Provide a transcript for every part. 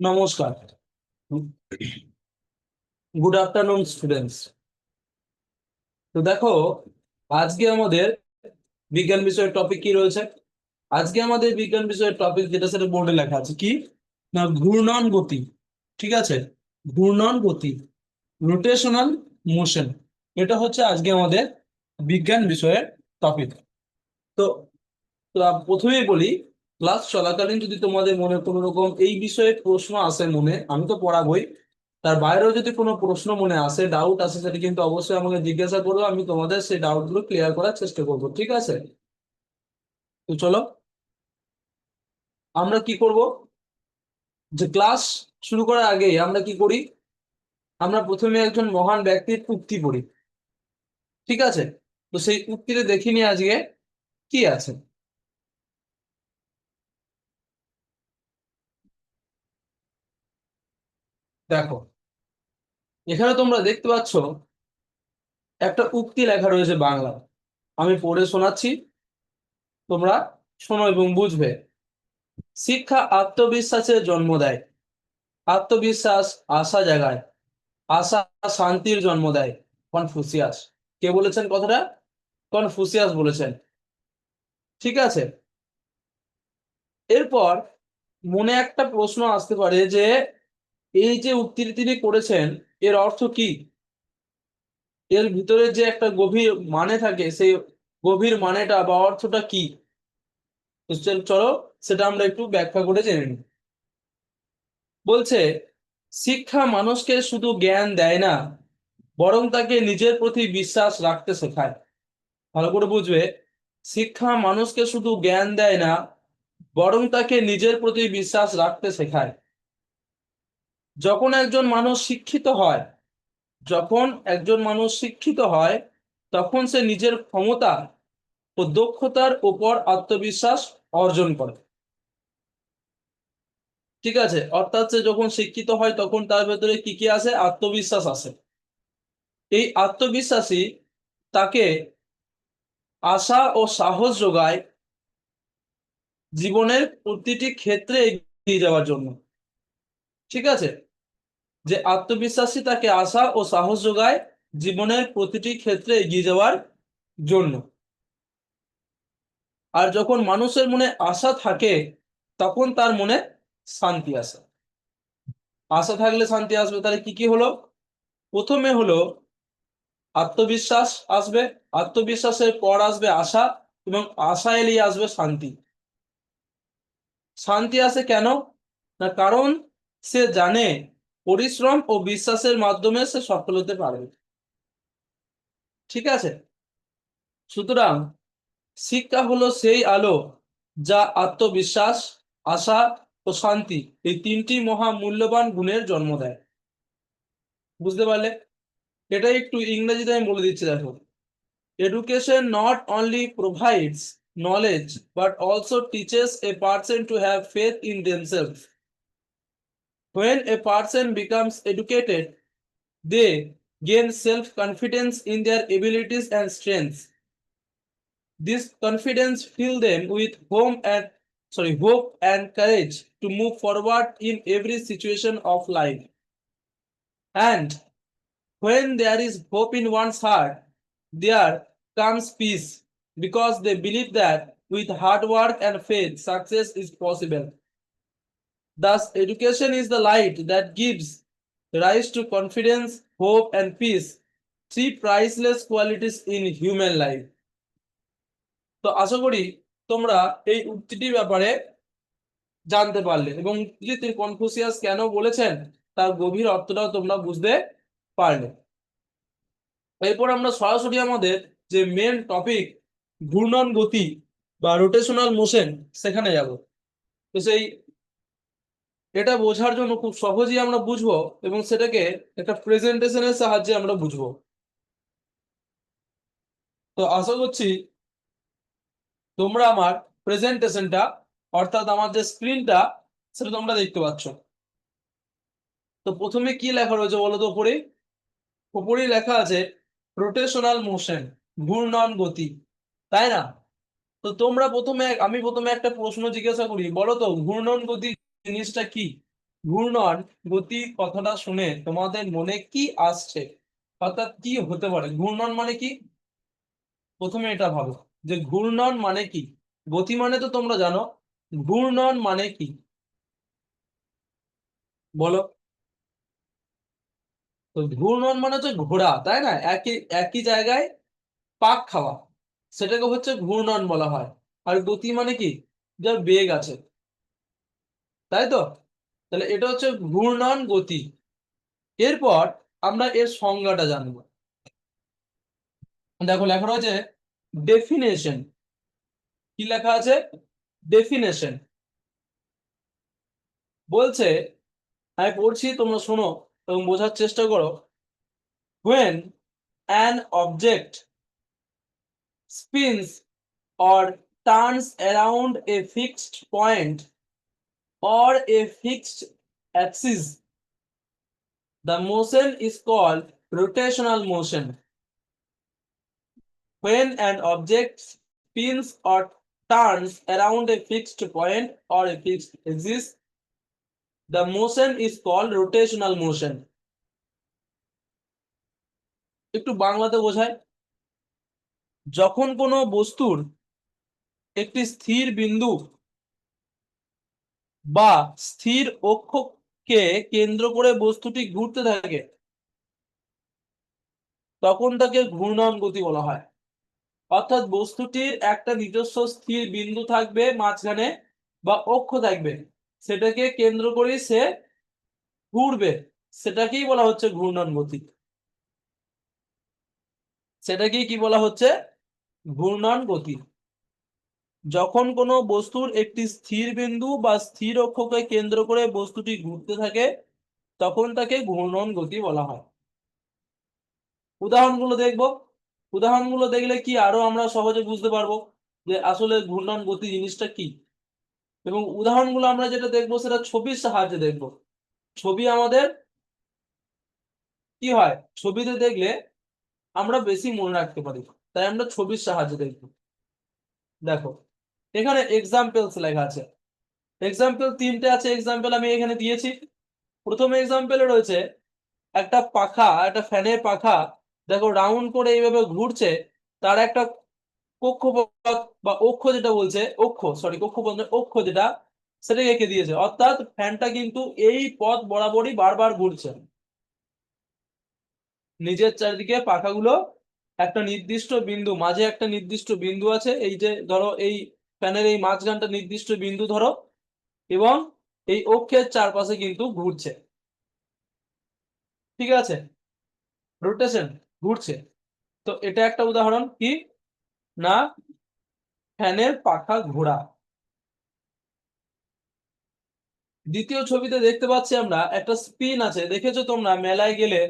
নমস্কার। Good afternoon students তো দেখো, আজকে আমাদের বিজ্ঞান বিষয়ের টপিক কি রয়েছে? আজকে আমাদের বিজ্ঞান বিষয়ের টপিক যেটা সেটা বোর্ডে লেখা আছে কি? না, ঘূর্ণন গতি, ঠিক আছে? ঘূর্ণন গতি রোটেশনাল মোশন এটা হচ্ছে আজকে আমাদের বিজ্ঞান বিষয়ের টপিক তো প্রথমেই বলি ক্লাস চলাকালীন যদি তোমাদের মনে কোনো রকম এই বিষয়ে প্রশ্ন আসে মনে, আমি তো পড়াবই। তার বাইরেও যদি কোনো প্রশ্ন মনে আসে ডাউট আসে, সেটা কিন্তু অবশ্যই আমাকে জিজ্ঞাসা করো, আমি তোমাদের সেই ডাউটগুলো ক্লিয়ার করার চেষ্টা করব, ঠিক আছে? তো চলো, আমরা কি করব? যে ক্লাস শুরু করার আগে আমরা কি করি? আমরা প্রথমে একজন মহান ব্যক্তির উক্তি পড়ি, ঠিক আছে? তো সেই উক্তিতে দেখিনি আজকে কি আছে? দেখো, এখানে তোমরা দেখতে পাচ্ছ একটা উক্তি লেখা রয়েছে বাংলা। আমি পড়ে শোনাচ্ছি, তোমরা শোনো এবং বুঝবে। শিক্ষা আত্মবিশ্বাসের জন্ম দেয়, আত্মবিশ্বাস আশা জাগায়, আশা শান্তির জন্ম দেয়। কনফুসিয়াস। কে বলেছেন কথাটা? কনফুসিয়াস বলেছেন। ঠিক আছে? এরপর মনে একটা প্রশ্ন আসতে পারে যে এই যে উক্তিটি তিনি করেছেন, এর অর্থ কি? এর ভিতরে যে একটা গভীর মানে থাকে, সেই গভীর মানেটা বা অর্থটা কি? চলো সেটা আমরা একটু ব্যাখ্যা করে জেনে নিই। বলছে, শিক্ষা মানুষকে শুধু জ্ঞান দেয় না, বরং তাকে নিজের প্রতি বিশ্বাস রাখতে শেখায়। ভালো করে বুঝবে, শিক্ষা মানুষকে শুধু জ্ঞান দেয় না, বরং তাকে নিজের প্রতি বিশ্বাস রাখতে শেখায়। যখন একজন মানুষ শিক্ষিত হয়, যখন একজন মানুষ শিক্ষিত হয়, তখন সে নিজের ক্ষমতা ও দক্ষতার উপর আত্মবিশ্বাস অর্জন করে। ঠিক আছে? অর্থাৎ সে যখন শিক্ষিত হয়, তখন তার ভেতরে কি কি আসে? আত্মবিশ্বাস আসে। এই আত্মবিশ্বাসী তাকে আশা ও সাহস যোগায় জীবনের প্রতিটি ক্ষেত্রে এগিয়ে যাওয়ার জন্য। ঠিক আছে? যে আত্মবিশ্বাসী তাকে আশা ও সাহস যোগায় জীবনের প্রতিটি ক্ষেত্রে এগিয়ে যাওয়ার জন্য। আর যখন মানুষের মনে আশা থাকে, তখন তার মনে শান্তি আসে। আশা থাকলে শান্তি আসবে, তাহলে কি কি হলো? প্রথমে হলো আত্মবিশ্বাস আসবে। আত্মবিশ্বাসের পর আসবে আশা এবং আশা এলেই আসবে শান্তি। শান্তি আসে কেন? না কারণ সে জানে, পরিশ্রম ও বিশ্বাসের মাধ্যমে সে সফল হতে পারবে ঠিক আছে? সুতরাং শিক্ষা হলো সেই আলো যা আত্মবিশ্বাস, আশা ও শান্তি এই তিনটি মহা মূল্যবান গুণের জন্ম দেয়। বুঝতে পারলে? এটা একটু ইংরেজিতে আমি বলে দিচ্ছি, দেখো। Education not only provides knowledge but also teaches a person to have faith in themselves when a person becomes educated they gain self confidence in their abilities and strengths. This confidence fills them with home and sorry hope and courage to move forward in every situation of life. And when there is hope in one's heart there comes peace because they believe that with hard work and faith success is possible Thus, education is the light that gives rise to confidence, hope, and peace, three priceless qualities in human life. তো আশা করি তোমরা এই উক্তিটির ব্যাপারে জানতে পারলে এবং উক্তিটি তিনি কনফুসিয়াস কেন বলেছেন তার গভীর অর্থটাও তোমরা বুঝতে পারলে। এরপর আমরা সরাসরি আমাদের যে মেন টপিক ঘূর্ণন গতি বা রোটেশনাল মোশন সেখানে যাব। তো সেই এটা বোঝার জন্য খুব সহজেই আমরা বুঝব এবং সেটাকে একটা প্রেজেন্টেশনের সাহায্যে আমরা বুঝব। তো আশা করছি তোমরা আমার প্রেজেন্টেশনটা অর্থাৎ আমার যে স্ক্রিনটা সেটা তোমরা দেখতে পাচ্ছ। তো প্রথমে কি লেখা রয়েছে বলো তো উপরেই? লেখা আছে রোটেশনাল মোশন ঘূর্ণন গতি তাই না? তো তোমরা প্রথমে, আমি প্রথমে একটা প্রশ্ন জিজ্ঞাসা করি, বলো তো, ঘূর্ণন গতি জিনিসটা কি? ঘূর্ণন গতি কথাটা শুনে তোমাদের মনে কি আসছে? অর্থাৎ কি হতে পারে? ঘূর্ণন মানে কি? প্রথমে এটা ভাবো যে ঘূর্ণন মানে কি? গতি মানে তো তোমরা জানো, ঘূর্ণন মানে কি? বলো। তো ঘূর্ণন মানে হচ্ছে ঘোরা তাই না? একই একই জায়গায় পাক খাওয়া। সেটাকে হচ্ছে ঘূর্ণন বলা হয়। আর গতি মানে কি? যার বেগ আছে। তাই তো? তাহলে এটা হচ্ছে ঘূর্ণন গতি। এরপর আমরা এর সংজ্ঞাটা জানব। দেখো লেখা রয়েছে ডেফিনেশন কি লেখা আছে? ডেফিনেশন বলছে, আমি পড়ছি, তোমরা শোনো এবং বোঝার চেষ্টা করো। when an object spins or turns around a fixed point or a fixed axis the motion is called rotational motion when an object spins or turns around a fixed point or a fixed axis the motion is called rotational motion একটু বাংলাতে বোঝায় যখন কোনো বস্তুর একটি স্থির বিন্দু বা স্থির অক্ষকে কেন্দ্র করে বস্তুটি ঘুরতে থাকে, তখন তাকে ঘূর্ণন গতি বলা হয়। অর্থাৎ বস্তুটির একটা নিজস্ব স্থির বিন্দু থাকবে, মাঝখানে বা অক্ষ থাকবে। সেটাকে কেন্দ্র করে সে ঘুরবে। সেটাকেই বলা হচ্ছে ঘূর্ণন গতি। সেটাকেই কি বলা হচ্ছে? ঘূর্ণন গতি। যখন কোনো বস্তুর একটি স্থির বিন্দু বা স্থির অক্ষকে কেন্দ্র করে বস্তুটি ঘুরতে থাকে, তখন তাকে ঘূর্ণন গতি বলা হয়। উদাহরণগুলো দেখব। উদাহরণগুলো দেখলে কি আরও আমরা সহজে বুঝতে পারব যে আসলে ঘূর্ণন গতি জিনিসটা কি। এবং উদাহরণগুলো আমরা যেটা দেখব সেটা ছবির সাহায্যে দেখব। ছবি আমাদের কি হয়? ছবিতে দেখলে আমরা বেশি মনে রাখতে পারি। তাই আমরা ছবির সাহায্যে দেখব। দেখো এখানে এক্সাম্পলস লেখা আছে। এক্সাম্পল তিনটে আছে এক্সাম্পল আমি এখানে দিয়েছি। প্রথম এক্সাম্পলে রয়েছে, একটা পাখা, একটা ফ্যানের পাখা, দেখো রাউন্ড করে এইভাবে ঘুরছে, তার একটা কক্ষপথ বা অক্ষ যেটা বলছে, অক্ষ সরি কক্ষপথ অক্ষ যেটা, সেটাকে এঁকে দিয়েছে? অর্থাৎ ফ্যানটা কিন্তু এই পথ বরাবরই বারবার ঘুরছে। নিজের চারিদিকে পাখাগুলো একটা নির্দিষ্ট বিন্দু, মাঝে একটা নির্দিষ্ট বিন্দু আছে, এই যে ধরো এই ফ্যানের এই মাঝখানটা নির্দিষ্ট বিন্দু ধরো, এবং এই অক্ষের চারপাশে কিন্তু ঘুরছে। ঠিক আছে? রোটেশন ঘুরছে। তো এটা একটা উদাহরণ কি? না, ফ্যানের পাখা ঘোরা। দ্বিতীয় ছবিতে দেখতে পাচ্ছি আমরা একটা স্পিন আছে। দেখেছ তোমরা? মেলায় গেলে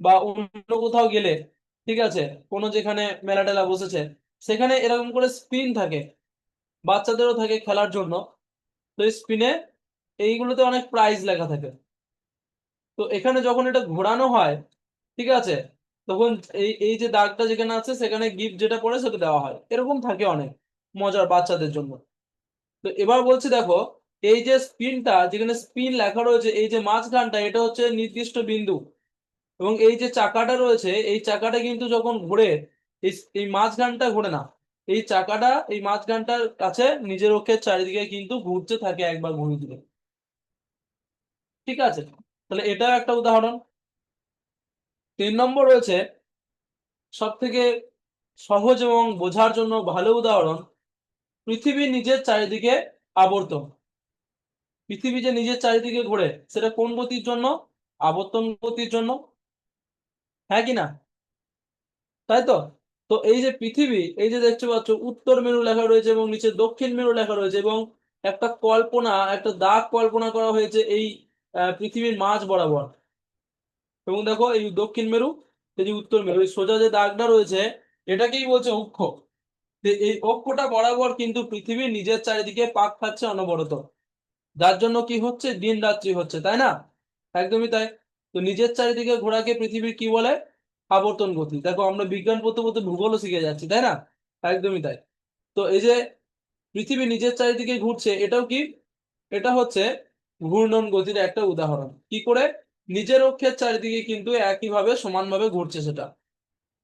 বা অন্য কোথাও গেলে, ঠিক আছে? কোনো যেখানে মেলা টেলা বসেছে, সেখানে এরকম করে স্পিন থাকে। বাচ্চাদেরও থাকে খেলার জন্য। তো স্পিনে এইগুলোতে অনেক প্রাইজ লেখা থাকে। তো এখানে যখন এটা ঘোরানো হয়, ঠিক আছে? তখন এই এই যে দাগটা যেখানে আছে, সেখানে গিফট যেটা পড়ে সেটা দেওয়া হয়। এরকম থাকে অনেক মজার বাচ্চাদের জন্য। তো এবার বলছি দেখো, এই যে স্পিনটা যেখানে স্পিন লেখা রয়েছে, এই যে মাঝখানটা, এটা হচ্ছে নির্দিষ্ট বিন্দু। এবং এই যে চাকাটা রয়েছে, এই চাকাটা কিন্তু যখন ঘোরে এই মাঝখানটা ঘোরে না। এই চাকাটা, এই মাঝখানটার কাছে নিজের অক্ষের চারিদিকে কিন্তু ঘুরতে থাকে একবার ঘুরে দিলে। ঠিক আছে? তাহলে এটা একটা উদাহরণ। তিন নম্বর রয়েছে সব থেকে সহজ এবং বোঝার জন্য ভালো উদাহরণ, পৃথিবী নিজের চারিদিকে আবর্তন। পৃথিবী যে নিজের চারিদিকে ঘোরে, সেটা কোন গতির জন্য? আবর্তন গতির জন্য। হ্যাঁ কি না? তাই তো? তো এই যে পৃথিবী, এই যে দেখতে পাচ্ছ, উত্তর মেরু লেখা রয়েছে এবং নিচে দক্ষিণ মেরু লেখা রয়েছে এবং একটা কল্পনা, একটা দাগ কল্পনা করা হয়েছে এই পৃথিবীর মাঝ বরাবর। এবং দেখো, এই দক্ষিণ মেরু, এই উত্তর মেরু, এই সোজা যে দাগটা রয়েছে, এটাকেই বলছে অক্ষ। এই অক্ষটা বরাবর কিন্তু পৃথিবী নিজের চারিদিকে পাক খাচ্ছে অনবরত। যার জন্য কি হচ্ছে? দিন রাত্রি হচ্ছে, তাই না? একদমই তাই। তো নিজের চারিদিকে ঘোরাকে পৃথিবীর কি বলে? আবর্তন গতি। দেখো, আমরা বিজ্ঞান পড়তে পড়তে ভূগোলও শিখে যাচ্ছি, তাই না? একদমই তাই। তো এই যে পৃথিবী নিজের চারিদিকে ঘুরছে, এটাও কি? এটা হচ্ছে ঘূর্ণন গতির একটা উদাহরণ। কি করে? নিজের অক্ষের চারিদিকে কিন্তু একইভাবে সমানভাবে ঘুরছে সেটা।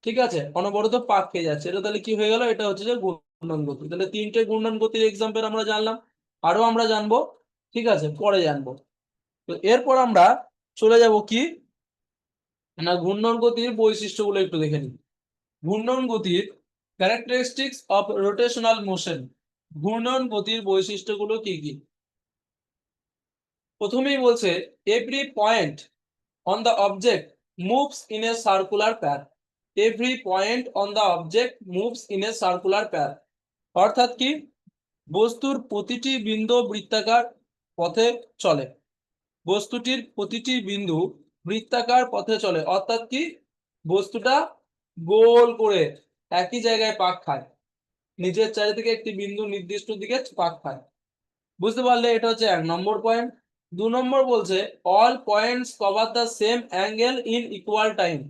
ঠিক আছে? অনবরত পাক খেয়ে যাচ্ছে। এটা তাহলে কি হয়ে গেল? এটা হচ্ছে যে ঘূর্ণন গতি। তাহলে তিনটে ঘূর্ণন গতির এক্সাম্পল আমরা জানলাম। আরও আমরা জানব। ঠিক আছে? পরে জানব। তো এরপর আমরা চলে যাব কি? না, ঘূর্ণন গতির বৈশিষ্ট্যগুলো একটু দেখে নিই। ঘূর্ণন গতির ক্যারেক্টারিস্টিক্স অফ রোটেশনাল মোশন ঘূর্ণন গতির বৈশিষ্ট্যগুলো কি কি? প্রথমেই বলছে every point on the object moves in a circular path every point on the object moves in a circular path অর্থাৎ কি? বস্তুর প্রতিটি বিন্দু বৃত্তাকার পথে চলে। বস্তুটির প্রতিটি বিন্দু বৃত্তাকার পথে চলে। অর্থাৎ কি? বস্তুটা গোল করে একই জায়গায় পাক খায়। নিজের চারিদিকে একটি বিন্দু নির্দিষ্ট দিকে পাক খায়। বুঝতে পারলে এটা হচ্ছে এক নম্বর পয়েন্ট দু নম্বর বলছে all points cover the same angle in equal time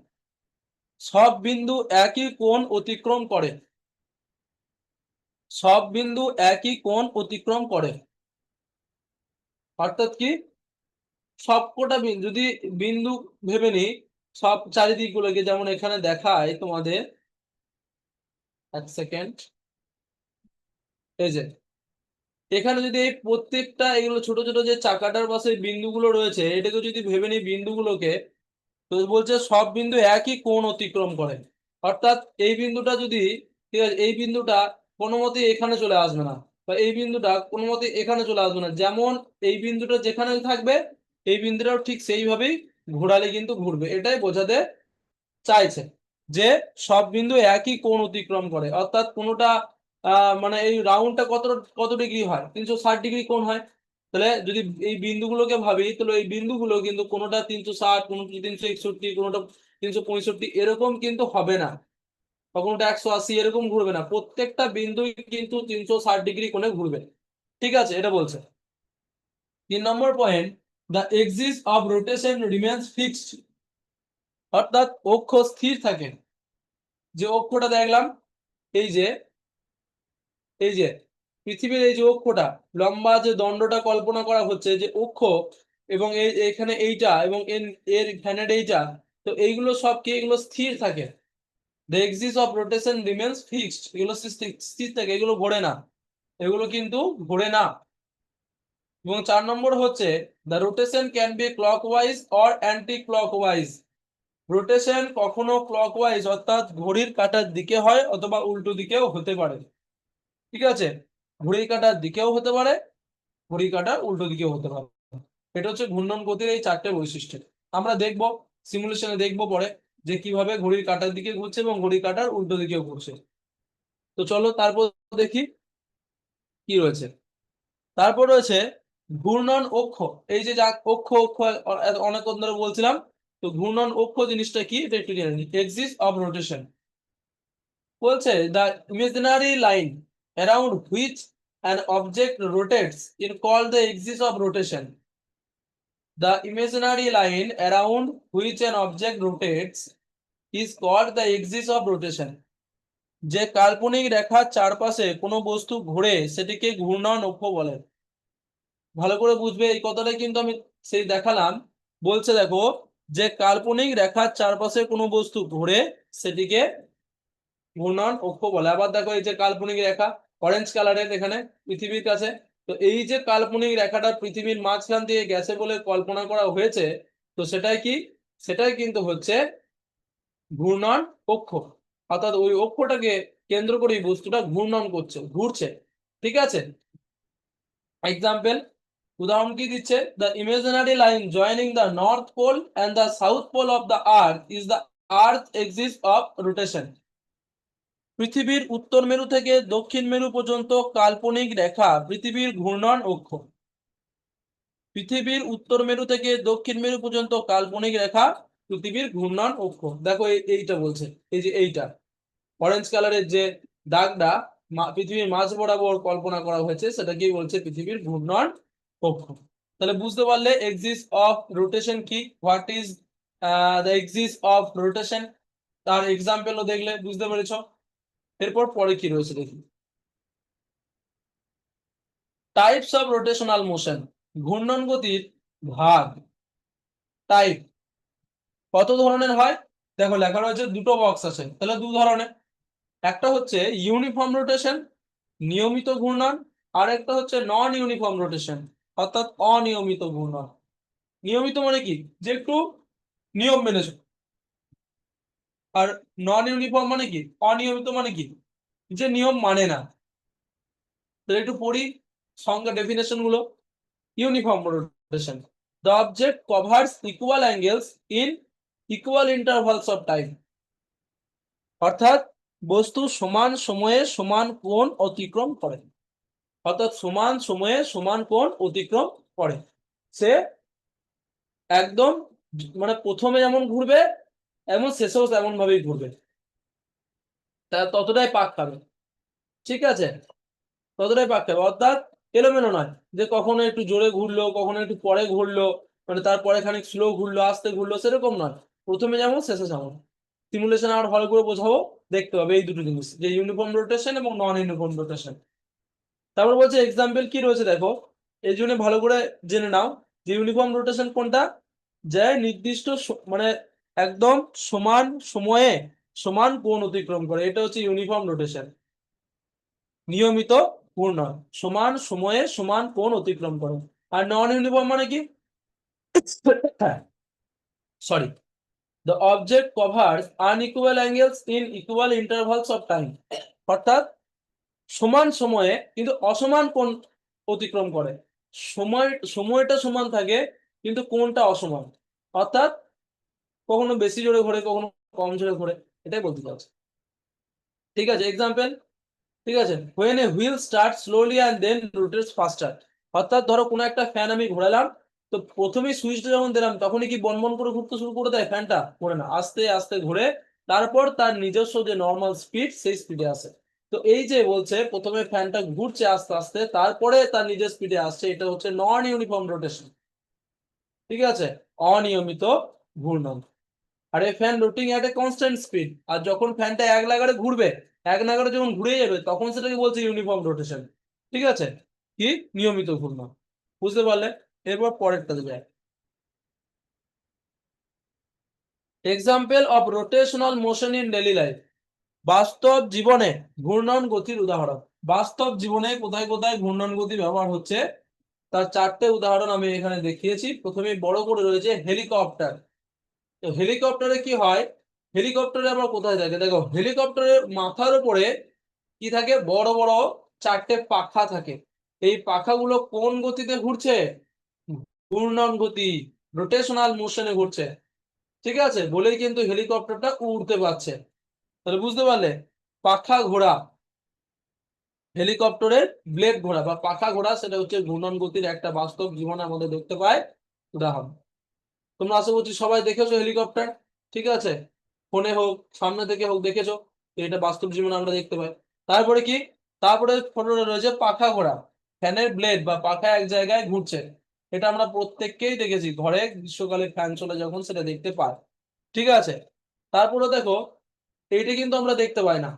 সব বিন্দু একই কোণ অতিক্রম করে। সব বিন্দু একই কোণ অতিক্রম করে। অর্থাৎ কি? সবকটা বিন্দু যদি বিন্দু ভেবে নি সব চারিদিকগুলোকে যেমন এখানে দেখায় তোমাদের, এক সেকেন্ড এই যে, এখানে যদি এই প্রত্যেকটা এগুলো ছোট ছোট যে চাকাটার পাশে বিন্দুগুলো রয়েছে, এটাকে যদি ভেবে নিই বিন্দুগুলোকে, তো বলছে সব বিন্দু একই কোণ অতিক্রম করে। অর্থাৎ এই বিন্দুটা যদি, ঠিক আছে, এই বিন্দুটা কোনো মতে এখানে চলে আসবে না, বা এই বিন্দুটা কোনো মতে এখানে চলে আসবে না। যেমন এই বিন্দুটা যেখানে থাকবে এই বিন্দুটাও ঠিক সেইভাবেই ঘোরালে কিন্তু ঘুরবে। এটাই বোঝাতে চাইছে যে সব বিন্দু একই কোণ অতিক্রম করে। অর্থাৎ কোনোটা মানে এই রাউন্ডটা কত কত ডিগ্রি হয়? তিনশো ষাট ডিগ্রি কোণ হয়। তাহলে যদি এই বিন্দুগুলোকে ভাবি, তাহলে এই বিন্দুগুলো কিন্তু কোনোটা তিনশো ষাট কোনোটা তিনশো একষট্টি, কোনোটা তিনশো পঁয়ষট্টি, এরকম কিন্তু হবে না। বা কোনোটা একশো আশি, এরকম ঘুরবে না। প্রত্যেকটা বিন্দুই কিন্তু তিনশো ষাট ডিগ্রি কোণে ঘুরবে। ঠিক আছে, এটা বলছে। তিন number point the axis of rotation remains fixed অর্থাৎ অক্ষ স্থির থাকে। যে অক্ষটা দেখলাম, এই যে এই যে, পৃথিবীর এই যে অক্ষটা, লম্বা যে দণ্ডটা কল্পনা করা হচ্ছে, যে অক্ষ এবং এই এখানে এইটা এবং এর- এখানে এইটা, তো এইগুলো সব কি এগুলো স্থির থাকে? The axis of rotation remains fixed এগুলো স্থির থাকে, এগুলো ঘোরে না। এগুলো কিন্তু ঘোরে না। এবং চার নম্বর হচ্ছে the rotation can be clockwise or anti clockwise rotation কখনো ক্লকওয়াইজ অর্থাৎ ঘড়ির কাঁটার দিকে হয় অথবা উল্টো দিকেও হতে পারে। ঠিক আছে? ঘড়ির কাটার দিকেও হতে পারে, ঘড়ির কাটার উল্টো দিকেও হতে পারে। এটা হচ্ছে ঘূর্ণন গতির এই চারটে বৈশিষ্ট্য। আমরা দেখব সিমুলেশনে দেখব পরে যে কীভাবে ঘড়ির কাটার দিকে ঘুরছে এবং ঘড়ির কাটার উল্টো দিকেও ঘুরছে। তো চলো তারপর দেখি কি রয়েছে। তারপর রয়েছে ঘূর্ণন অক্ষ, এই যে অক্ষ অক্ষ অ- অনেকক্ষণ ধরে বলছিলাম, তো ঘূর্ণন অক্ষ জিনিসটা কি? এটা একটু জেনে নিই। এক্সিস অফ রোটেশন বলছে the imaginary line around which an object rotates in call the axis of rotation the imaginary line around which an object rotates is called the axis of rotation যে কাল্পনিক রেখার চারপাশে কোনো বস্তু ঘোরে, সেটিকে ঘূর্ণন অক্ষ বলে। ভালো করে বুঝবে। এই কথাটাই কিন্তু আমি সেই দেখালাম। বলছে, দেখো, যে কাল্পনিক রেখার চারপাশে কোনো বস্তু ঘোরে, সেটিকে ঘূর্ণন অক্ষ বলে। আবার দেখো, এই যে কাল্পনিক রেখা অরেঞ্জ কালারের এখানে পৃথিবীর কাছে। তো এই যে কাল্পনিক রেখাটা পৃথিবীর মাঝখান দিয়ে গেছে বলে কল্পনা করা হয়েছে, তো সেটাই কি? সেটাই কিন্তু হচ্ছে ঘূর্ণন অক্ষ। অর্থাৎ ওই অক্ষটাকে কেন্দ্র করে বস্তুটা ঘূর্ণন করছে, ঘুরছে। ঠিক আছে? এক্সাম্পল উদাহরণ কি দিচ্ছে? The imaginary line joining the north pole and the south pole of the earth is the earth axis of rotation পৃথিবীর উত্তর মেরু থেকে দক্ষিণ মেরু পর্যন্ত কাল্পনিক রেখা পৃথিবীর ঘূর্ণন অক্ষ। পৃথিবীর উত্তর মেরু থেকে দক্ষিণ মেরু পর্যন্ত কাল্পনিক রেখা পৃথিবীর ঘূর্ণন অক্ষ। দেখো এই- এইটা বলছে, এই যে এইটা। অরেঞ্জ কালারের যে দাগটা পৃথিবীর মাঝ বরাবর কল্পনা করা হয়েছে সেটা কি বলছে পৃথিবীর ঘূর্ণন অক্ষ তাহলে বুঝতে পারলে এক্সিস অফ রোটেশন কি? What is the axis of rotation তার এক্সাম্পলও দেখলে বুঝতে পেরেছ। এরপর পরে কি রয়েছে দেখি। টাইপস অফ রোটেশনাল মোশন ঘূর্ণন গতির ভাগ। টাইপ কত ধরনের হয়? দেখো লেখা রয়েছে দুটো বক্স আছে, তাহলে দু ধরনের। একটা হচ্ছে ইউনিফর্ম রোটেশন নিয়মিত ঘূর্ণন আর একটা হচ্ছে নন ইউনিফর্ম রোটেশন অর্থাৎ অনিয়মিত ঘূর্ণন নিয়মিত মানে কি? যে একটু নিয়ম মেনে চলে। আর নন ইউনিফর্ম মানে কি? অনিয়মিত মানে কি? যে নিয়ম মানে না। তো একটু পড়ি সঙ্গে ডেফিনেশনগুলো। Uniform rotation the object covers equal angles in equal intervals of time অর্থাৎ বস্তু সমান সময়ে সমান কোণ অতিক্রম করে। অর্থাৎ সমান সময়ে সমান কোণ অতিক্রম করে। সে একদম মানে প্রথমে যেমন ঘুরবে এমন শেষেও তেমন ভাবেই ঘুরবে। তা ততটাই পাক খাবে ঠিক আছে? ততটাই পাক খাবে অর্থাৎ এলোমেলো নয় যে কখনো একটু জোরে ঘুরলো, কখনো একটু পরে ঘুরলো মানে তারপরে খানিক স্লো ঘুরলো, আস্তে ঘুরলো, সেরকম নয়। প্রথমে যেমন, শেষে যেমন সিমুলেশন আর ভালো করে বোঝাবো, দেখতে হবে এই দুটো জিনিস, যে ইউনিফর্ম রোটেশন এবং নন ইউনিফর্ম রোটেশন তারপর বলছে এক্সাম্পল কি রয়েছে দেখো? এই জন্য ভালো করে জেনে নাও যে ইউনিফর্ম রোটেশন কোনটা? যে নির্দিষ্ট মানে একদম সমান সময়ে সমান কোণ অতিক্রম করে। এটা হচ্ছে ইউনিফর্ম রোটেশন নিয়মিত ঘূর্ণন সমান সময়ে সমান কোণ অতিক্রম করে। আর নন ইউনিফর্ম মানে কি? Sorry the object covers unequal angles in equal intervals of time অর্থাৎ সমান সময়ে কিন্তু অসমান কোন অতিক্রম করে। সময়, সময়টা সমান থাকে কিন্তু কোনটা অসমান। অর্থাৎ কখনো বেশি জোরে ঘোরে, কখনো কম জোরে ঘোরে, এটাই বলতে চাচ্ছি। ঠিক আছে এক্সাম্পল ঠিক আছে, when a wheel starts slowly and then rotates faster অর্থাৎ ধরো কোনো একটা ফ্যান আমি ঘোরালাম, তো প্রথমে সুইচটা যখন দিলাম, তখনই কি বনবন করে ঘুরতে শুরু করে দেয় ফ্যানটা ঘোরে না, আস্তে আস্তে ঘুরে, তারপর তার নিজস্ব যে নর্মাল স্পিড সেই স্পিডে আসে। তো এই যে বলছে, প্রথমে ফ্যানটা ঘুরছে আস্তে আস্তে, তারপরে তার নিজের স্পিডে আসছে, এটা হচ্ছে নন ইউনিফর্ম রোটেশন ঠিক আছে? অনিয়মিত ঘূর্ণন। আর এই fan rotating at a constant speed আর যখন ফ্যানটা এক লাগারে ঘুরবে, এক নাগারে যখন ঘুরে যাবে, তখন সেটাকে বলছে ইউনিফর্ম রোটেশন ঠিক আছে? কি? নিয়মিত ঘূর্ণন। বুঝতে পারলে? এরপর পরেরটা যায় example of rotational motion in daily life বাস্তব জীবনে ঘূর্ণন গতির উদাহরণ। বাস্তব জীবনে কোথায় কোথায় ঘূর্ণন গতি ব্যবহার হচ্ছে, তার চারটে উদাহরণ আমি এখানে দেখিয়েছি। প্রথমে বড় করে রয়েছে হেলিকপ্টার। তো হেলিকপ্টারে কি হয়? হেলিকপ্টারে আবার কোথায় থাকে দেখো, হেলিকপ্টারের মাথার উপরে কি থাকে? বড় বড় চারটে পাখা থাকে। এই পাখাগুলো কোন গতিতে ঘুরছে? ঘূর্ণন গতি রোটেশনাল মোশনে ঘুরছে। ঠিক আছে? বলেই কিন্তু হেলিকপ্টারটা উড়তে পারছে। তাহলে বুঝতে পারলে পাখা ঘোড়া, হেলিকপ্টারের ব্লেড ঘোড়া বা পাখা ঘোড়া সেটা হচ্ছে ঘূর্ণন গতির একটা বাস্তব জীবনে আমাদের দেখতে পাই উদাহরণ, তোমরা আশা করছি সবাই দেখেছ হেলিকপ্টার, ঠিক আছে? ফোনে হোক, সামনে থেকে হোক, দেখেছ? এটা বাস্তব জীবনে আমরা দেখতে পাই। তারপরে কি? তারপরে ফটোটা রয়েছে পাখা ঘোড়া, ফ্যানের ব্লেড বা পাখা এক জায়গায় ঘুরছে। এটা আমরা প্রত্যেককেই দেখেছি, ঘরে, গ্রীষ্মকালে ফ্যান চলে যখন সেটা দেখতে পাই ঠিক আছে? তারপরে দেখো এইটা কিন্তু আমরা দেখতে পাই না।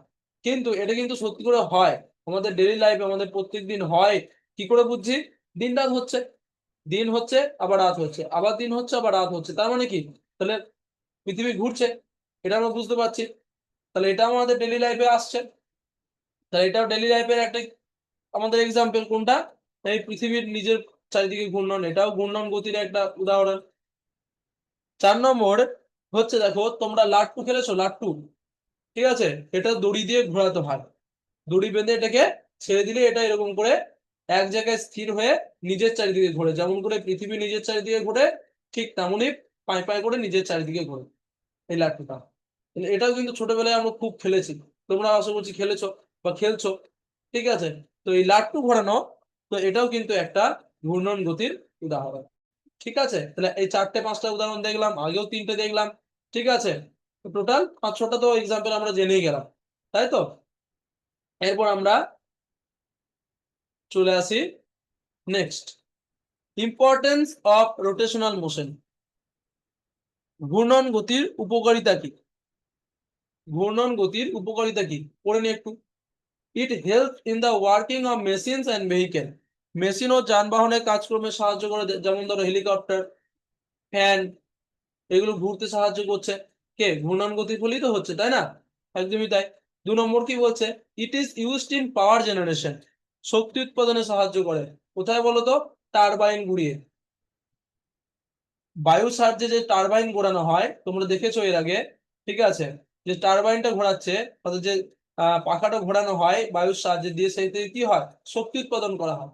কিন্তু এটা কিন্তু সত্যি করে হয়। আমাদের ডেইলি লাইফে আমাদের প্রত্যেকদিন হয়। কি করে বুঝছি? দিন রাত হচ্ছে। দিন হচ্ছে, আবার রাত হচ্ছে। আবার দিন হচ্ছে, আবার রাত হচ্ছে। তার মানে কি? তাহলে পৃথিবী ঘুরছে। এটা আমরা বুঝতে পারছি। তাহলে এটা আমাদের ডেইলি লাইফে আসছে। তাহলে এটাও ডেইলি লাইফের একটা আমাদের এক্সাম্পল কোনটা? এই পৃথিবীর নিজের চারিদিকে ঘূর্ণন। এটাও ঘূর্ণন গতির একটা উদাহরণ। চার নম্বর হচ্ছে, দেখো, তোমরা লাট্টু খেলেছো? লাট্টু। ঠিক আছে? এটা দড়ি দিয়ে ঘোরাতে হয়। দড়ি বেঁধে এটাকে ছেড়ে দিলে এটা এরকম করে এক জায়গায় স্থির হয়ে নিজের চারিদিকে ঘোরে। যেমন করে পৃথিবী নিজের চারিদিকে ঘোরে, ঠিক তেমনই পাই পাই করে নিজের চারিদিকে ঘোরে। এই লাট্টুটা এটাও কিন্তু ছোটবেলায় আমরা খুব খেলেছি। তোমরা আশা করছি খেলেছো বা খেলছো। ঠিক আছে? তো এই লাট্টু ঘোরানো, তো এটাও কিন্তু একটা ঘূর্ণন গতির উদাহরণ। ঠিক আছে? তাহলে এই চারটে পাঁচটা উদাহরণ দেখলাম, আগেও তিনটে দেখলাম। ঠিক আছে? টোটাল পাঁচ ছটা তো এক্সাম্পল আমরা জেনেই গেলাম, তাই তো? এরপর আমরা চলে আসি next importance of rotational motion ঘূর্ণন গতির উপকারিতা কি? ঘূর্ণন গতির উপকারিতা কি? পড়ে নি একটু। It help in the working of machines and vehicle machine ও যানবাহনের কাজকর্মে সাহায্য করে, যেমন ধরো হেলিকপ্টার ফ্যান এগুলো ঘুরতে সাহায্য করছে। কে? ঘূর্ণন ফলেই হচ্ছে, তাই না? একদমই তাই। দু নম্বর কি বলছে? It is used in power generation শক্তি উৎপাদনে সাহায্য করে। কোথায় বলো তো? টারবাইন ঘুরিয়ে বায়ু সাহায্যে যে টারবাইন ঘোরানো হয়, তোমরা দেখেছ এর আগে, ঠিক আছে? যে টারবাইনটা ঘোরাচ্ছে, অর্থাৎ যে পাখাটা ঘোরানো হয় বায়ুর সাহায্যে দিয়ে, সেই সেইতে কি হয়? শক্তি উৎপাদন করা হয়।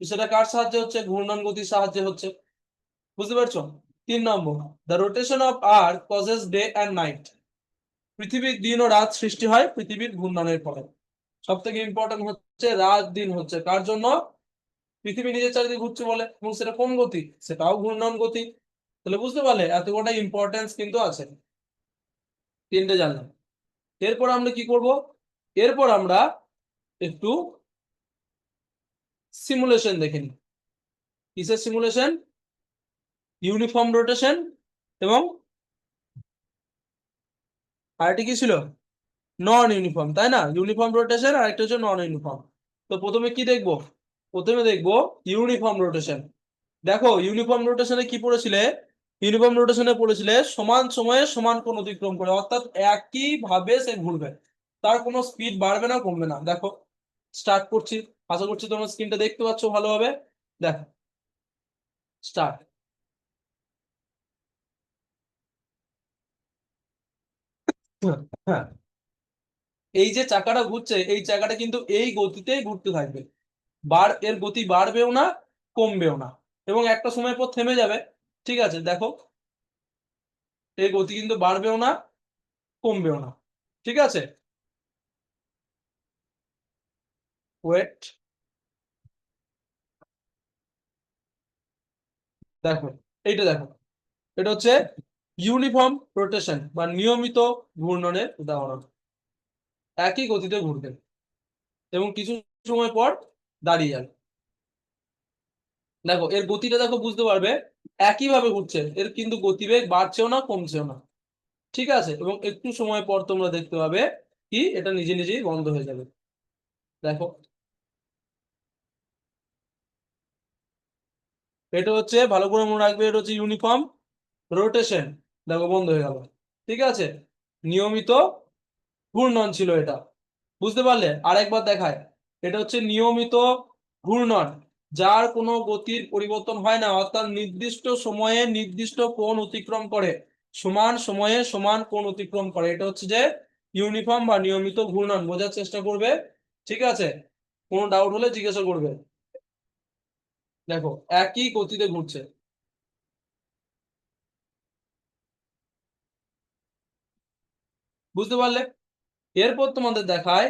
সেটা কার সাহায্যে হচ্ছে? ঘূর্ণন গতির সাহায্যে হচ্ছে। বুঝতে পারছ? তিন number the rotation of earth causes day and night পৃথিবীর দিন ও রাত সৃষ্টি হয় পৃথিবীর ঘূর্ণনের ফলে। সব থেকে ইম্পর্টেন্ট হচ্ছে রাত, দিন হচ্ছে। কার জন্য? পৃথিবী নিজের চারিদিকে ঘুরছে বলে এবং সেটা কোন গতি? সেটাও ঘূর্ণন গতি। তাহলে বুঝতে পারলে এত কটা ইম্পর্টেন্স কিন্তু আছে। তিনটে জানলাম। এরপর আমরা কি করব? এরপর আমরা একটু সিমুলেশন দেখে নিই। কিসের সিমুলেশন ইউনিফর্ম রোটেশন এবং আরেকটি কি ছিল? নন ইউনিফর্ম, তাই না? ইউনিফর্ম রোটেশন আর একটা হচ্ছে নন ইউনিফর্ম। তো প্রথমে কি দেখব? প্রথমে দেখব ইউনিফর্ম রোটেশন। দেখো, ইউনিফর্ম রোটেশনে কি পড়েছিলে? ইউনিফর্ম রোটেশনে পড়েছিলে সমান সময়ে সমান কোণ অতিক্রম করে, অর্থাৎ একই ভাবে সে ঘুরবে। তার কোনো স্পিড বাড়বে না, কমবে না। দেখো স্টার্ট করছি। আশা করছি তোমার স্ক্রিনটা দেখতে পাচ্ছ ভালোভাবে। দেখো স্টার্ট হ্যাঁ এই যে চাকাটা ঘুরছে, এই চাকাটা কিন্তু এই গতিতেই ঘুরতে থাকবে। বার, এর গতি বাড়বেও না, কমবেও না। এবং একটা সময় পর থেমে যাবে। ঠিক আছে, দেখো। এই গতি কিন্তু বাড়বেও না, কমবেও না। ঠিক আছে? ওয়েট। দেখো, এইটা দেখো। এটা হচ্ছে ইউনিফর্ম রোটেশন বা নিয়মিত ঘূর্ণনের উদাহরণ। একই গতিতে ঘুরবে এবং কিছু সময় পর দাঁড়িয়ে যাবে দেখো, এর গতিটা দেখো, বুঝতে পারবে? একই ভাবে ঘুরছে এর কিন্তু গতিবেগ বাড়ছেও না, কমছেও না। ঠিক আছে? এবং একটু সময় পর তোমরা দেখতে পাবে কি, এটা নিজে নিজেই বন্ধ হয়ে যাবে। দেখো। এটা হচ্ছে, ভালো করে মনে রাখবে, এটা হচ্ছে ইউনিফর্ম রোটেশন। দেখো বন্ধ হয়ে গেল। ঠিক আছে? নিয়মিত ঘূর্ণন ছিল এটা। বুঝতে পারলে? আরেকবার দেখায়। এটা হচ্ছে নিয়মিত ঘূর্ণন যার কোনো গতির পরিবর্তন হয় না, অর্থাৎ নির্দিষ্ট সময়ে নির্দিষ্ট কোণ অতিক্রম করে। সমান সময়ে সমান কোণ অতিক্রম করে। এটা হচ্ছে যে ইউনিফর্ম বা নিয়মিত ঘূর্ণন বোঝার চেষ্টা করবে? ঠিক আছে? কোনো ডাউট হলে জিজ্ঞাসা করবে। দেখো, একই গতিতে ঘুরছে। বুঝতে পারলে? এরপর তোমাদের দেখায়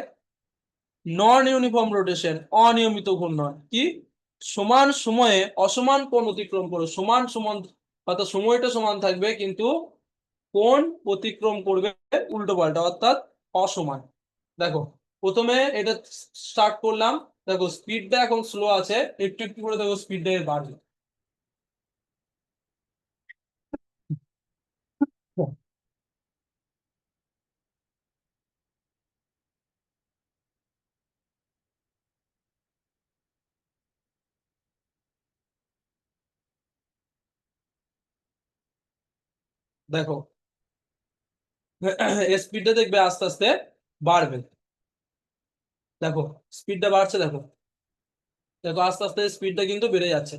নন ইউনিফর্ম রোটেশন অনিয়মিত ঘূর্ণন। কি? সমান সময়ে অসমান কোণ অতিক্রম করে সমান সমান অর্থাৎ সময়টা সমান থাকবে, কিন্তু কোন অতিক্রম করবে উল্টো পাল্টা, অর্থাৎ অসমান। দেখো, প্রথমে এটা স্টার্ট করলাম। দেখো স্পিডটা এখন স্লো আছে। একটু একটু করে দেখো স্পিডটা বাড়বে দেখো স্পিডটা দেখবে আস্তে আস্তে বাড়বে। দেখো স্পিডটা বাড়ছে, দেখো। দেখো, আস্তে আস্তে স্পিডটা কিন্তু বেড়ে যাচ্ছে।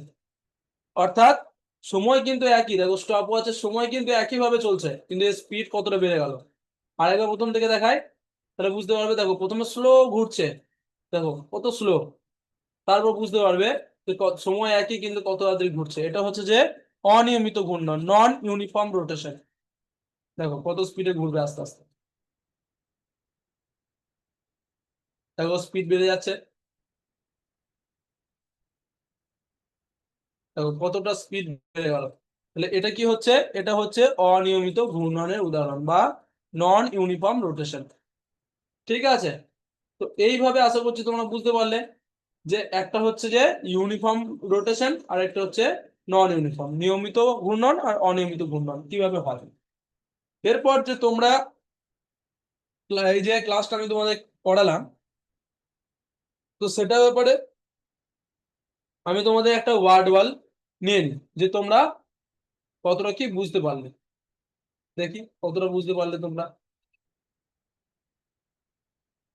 অর্থাৎ সময় কিন্তু একই, দেখো স্টপ ওয়াচের সময় কিন্তু একই ভাবে চলছে, কিন্তু স্পিড কতটা বেড়ে গেল? আরেকবার প্রথম থেকে দেখায় তাহলে বুঝতে পারবে, দেখো, প্রথমে স্লো ঘুরছে, দেখো, কত স্লো তারপর বুঝতে পারবে সময় একই কিন্তু কত তাড়াতাড়ি ঘুরছে। এটা হচ্ছে যে অনিয়মিত ঘূর্ণন নন ইউনিফর্ম রোটেশন দেখো কত স্পিডে ঘুরবে আস্তে আস্তে। দেখো স্পিড বেড়ে যাচ্ছে। দেখো কতটা স্পিড বেড়ে গেল। তাহলে এটা কি হচ্ছে? এটা হচ্ছে অনিয়মিত ঘূর্ণনের উদাহরণ বা নন ইউনিফর্ম রোটেশন ঠিক আছে? তো এইভাবে আশা করছি তোমরা বুঝতে পারলে যে একটা হচ্ছে যে ইউনিফর্ম রোটেশন আর একটা হচ্ছে নন ইউনিফর্ম নিয়মিত ঘূর্ণন আর অনিয়মিত ঘূর্ণন, কীভাবে হয়? এরপর যে তোমরা এই যে ক্লাসটা আমি তোমাদের পড়ালাম, তো সেটার ব্যাপারে আমি তোমাদের একটা ওয়ার্ড ওয়াল নিয়ে নিই, যে তোমরা কতটা কি বুঝতে পারলে। দেখি কতটা বুঝতে পারলে তোমরা।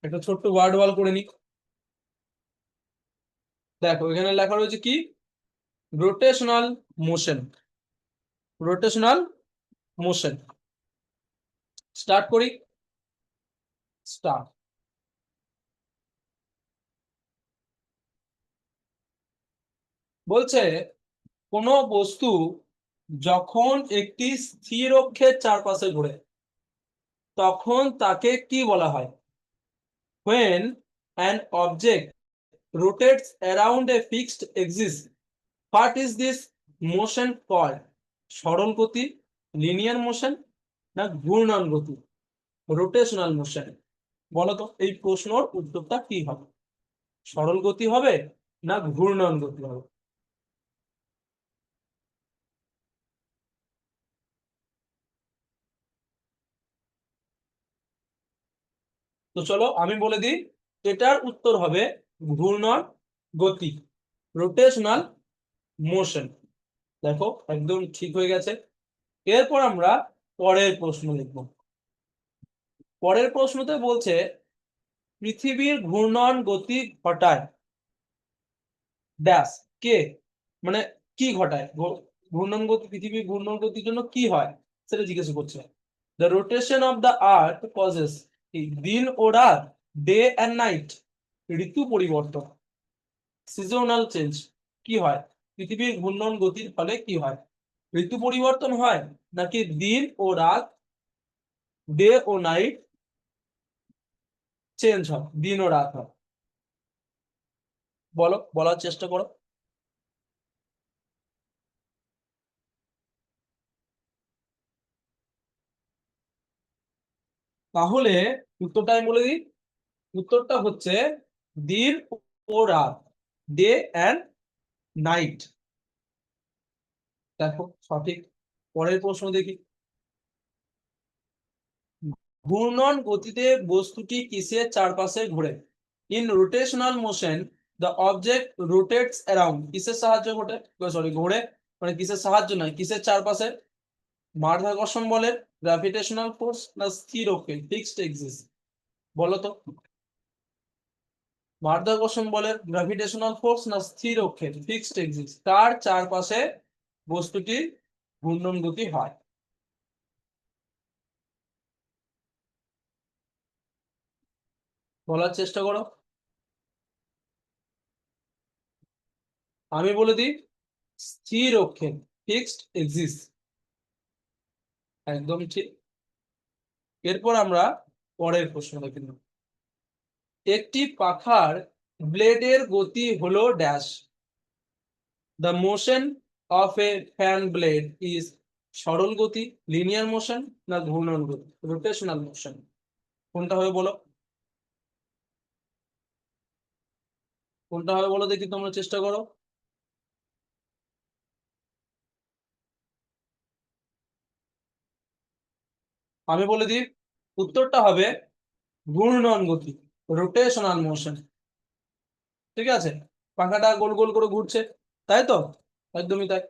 একটা ছোট্ট ওয়ার্ড ওয়াল করে নি দেখো, এখানে লেখা রয়েছে কি? Rotational motion rotational motion start করি। স্টার্ট বলছে, কোন বস্তু যখন একটি স্থির অক্ষের চারপাশে ঘোরে, তখন তাকে কি বলা হয়? When an object rotates around a fixed axis what is this motion called? সরল গতি লিনিয়ার মোশন না ঘূর্ণন গতি? রোটেশনাল মোশন বলো তো এই প্রশ্নর উত্তরটা কি হবে? সরল গতি হবে না ঘূর্ণন গতি হবে? তো চলো আমি বলে দিই, এটার উত্তর হবে ঘূর্ণন গতি। রোটেশনাল মোশন দেখো, একদম ঠিক হয়ে গেছে। এরপর আমরা পরের প্রশ্ন লিখব। পরের প্রশ্নতে বলছে, পৃথিবীর ঘূর্ণন গতি ঘটায়। ড্যাশ কে? মানে কি ঘটায়? ঘূর্ণন গতি, পৃথিবীর ঘূর্ণন গতির জন্য কি হয়? সেটা জিজ্ঞেস করছে। The rotation of the earth causes দিন ও রাত ডে অ্যান্ড নাইট ঋতু পরিবর্তন। সিজনাল চেঞ্জ কি হয়? পৃথিবীর ঘূর্ণন গতির ফলে কি হয়? ঋতু পরিবর্তন হয় নাকি দিন ও রাত, ডে ও নাইট চেঞ্জ হয়, দিন ও রাত হয়? বলো, বলার চেষ্টা করো। তাহলে উত্তরটা আমি বলে দিই। উত্তরটা হচ্ছে দিন ও রাত, ডে অ্যান্ড নাইট। দেখো, সঠিক পরের প্রশ্ন দেখি। ঘূর্ণন গতিতে বস্তুটি কিসের চারপাশে ঘোরে? In rotational motion the object rotates around কিসের সাহায্যে ঘটে? সরি ঘোরে। মানে কিসের সাহায্য নয়, কিসের চারপাশে? মাধ্যাকর্ষণ বলের গ্র্যাভিটেশনাল ফোর্স না স্থির ওকে ফিক্সড এক্সিস বলো তো। মাধ্যাকর্ষণ বলের গ্র্যাভিটেশনাল ফোর্স না স্থির অক্ষের ফিক্সড এক্সিস তার চারপাশে বস্তুটির ঘূর্ণন গতি হয়। বলার চেষ্টা করো। আমি বলে দিই, স্থির অক্ষে ফিক্সড এক্সিস একদম ঠিক। এরপর আমরা পরের প্রশ্ন দেখে নেব। একটি পাখার ব্লেডের গতি হলো dash the motion of a fan blade is সরল গতি লিনিয়ার মোশন না ঘূর্ণন গতি? রোটেশনাল মোশন কোনটা হবে বলো? কোনটা হবে বলো দেখি তোমরা চেষ্টা করো। আমি বলে দিই, উত্তরটা হবে ঘূর্ণন গতি। রোটেশনাল মোশন ঠিক আছে? পাখাটা গোল গোল করে ঘুরছে। তাই তো? একদমই তাই।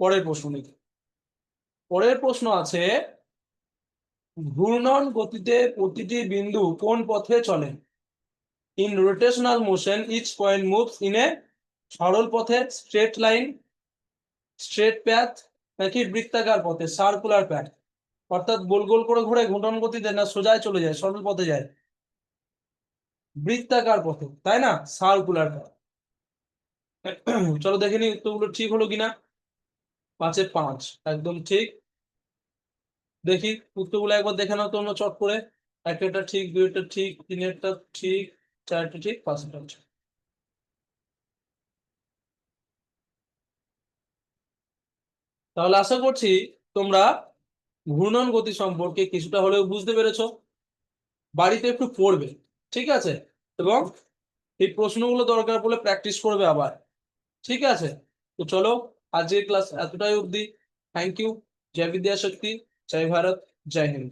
পরের প্রশ্ন দেখি পরের প্রশ্ন আছে, ঘূর্ণন গতিতে প্রতিটি বিন্দু কোন পথে চলে? In rotational motion each point moves in a সরল পথে স্ট্রেট লাইন স্ট্রেট প্যাথ নাকি বৃত্তাকার পথে সার্কুলার প্যাথ অর্থাৎ গোল গোল করে ঘুরে ঘূর্ণন গতিতে, না সোজায় চলে যায়, সরল পথে যায়। বৃত্তাকার পথে তাই না? সার্কুলার চলো দেখে নি উত্তরগুলো ঠিক হলো কিনা। পাঁচে পাঁচ, একদম ঠিক। দেখি উত্তরগুলো একবার দেখে নাও তোমরা চট করে। একটা ঠিক দুইটা ঠিক, তিনেরটা ঠিক, চারটা ঠিক, পাঁচটা ঠিক। তাহলে আশা করছি তোমরা ঘূর্ণন গতি সম্পর্কে কিছুটা হলেও বুঝতে পেরেছ। বাড়িতে একটু পড়বে। ঠিক আছে? এবং এই প্রশ্নগুলো দরকার পড়লে প্র্যাকটিস করবে আবার। ঠিক আছে? তো চলো, আজকের ক্লাস এতটাই অবধি। থ্যাংক ইউ জয় বিদ্যাশক্তি জয় ভারত। জয় হিন্দ।